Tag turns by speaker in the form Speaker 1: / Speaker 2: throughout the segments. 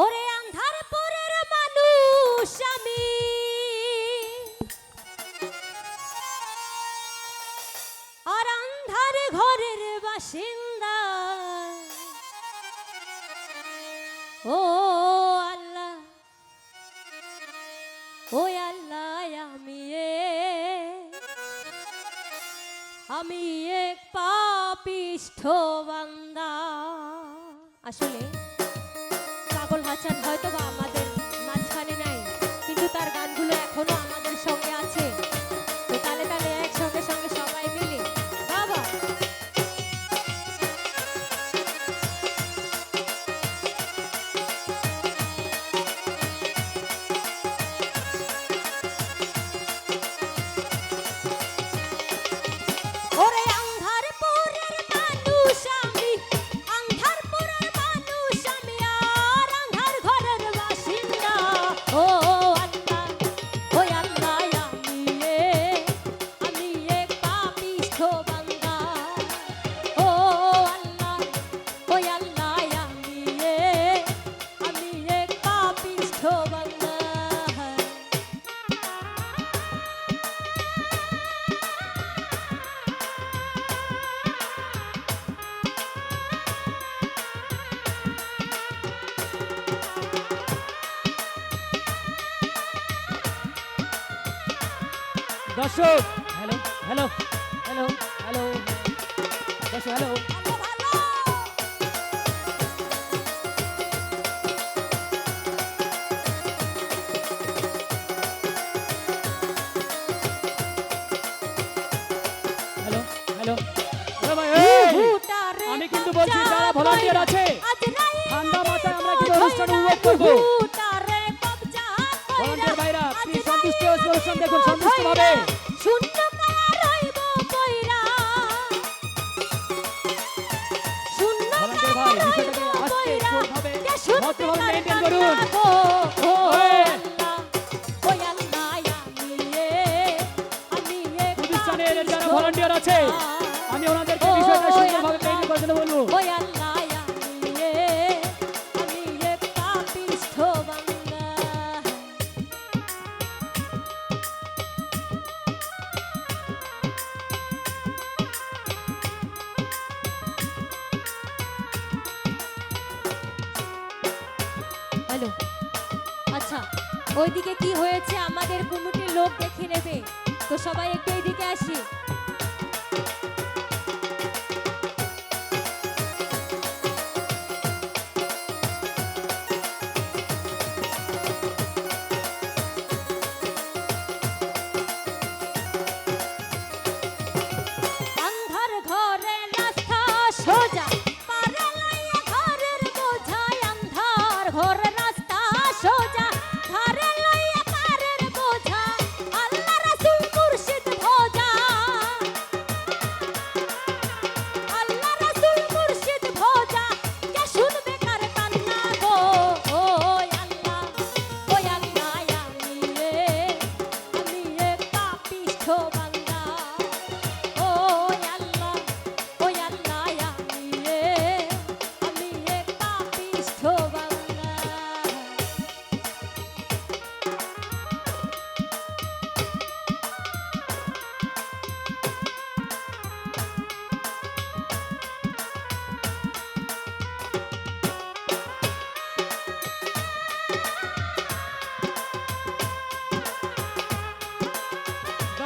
Speaker 1: ওরে আন্ধার পরের মানুষ আমি। আর আন্ধার ঘরের বাসিন্দা। ও আল্লাহ ও আল্লাহ, আমি আমি এক পাপিষ্ঠ বান্দা। আসলে হাসান হয়তো বা আমাদের মাঝখানে নাই কিন্তু তার গানগুলো এখনও আমাদের সঙ্গে আছে।
Speaker 2: দর্শক হ্যালো হ্যালো হ্যালো হ্যালো দর্শক হ্যালো আমি কিন্তু বলছি যারা volunteer আছে, ঠান্ডা মাথায় আমরা কিন্তু অনুষ্ঠান উপভোগ করব। সুরভাবে,
Speaker 1: কে শুনতে
Speaker 2: ভদ্রভাবে
Speaker 1: তার
Speaker 2: maintain
Speaker 1: কান্না
Speaker 2: করুন। প্রতিষ্ঠানের যারা
Speaker 1: পাপিষ্ঠ
Speaker 2: আছে, আমি ওনাদেরকে বিষয়টা সুন্দরভাবে। মেইনটেইন করার বলব
Speaker 1: হ্যালো আচ্ছা ওইদিকে কি হয়েছে? আমাদের কুমুটির লোক দেখে নেবে। তো সবাই একটু এইদিকে আসি।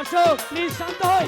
Speaker 2: দর্শক প্লিজ শান্ত হই।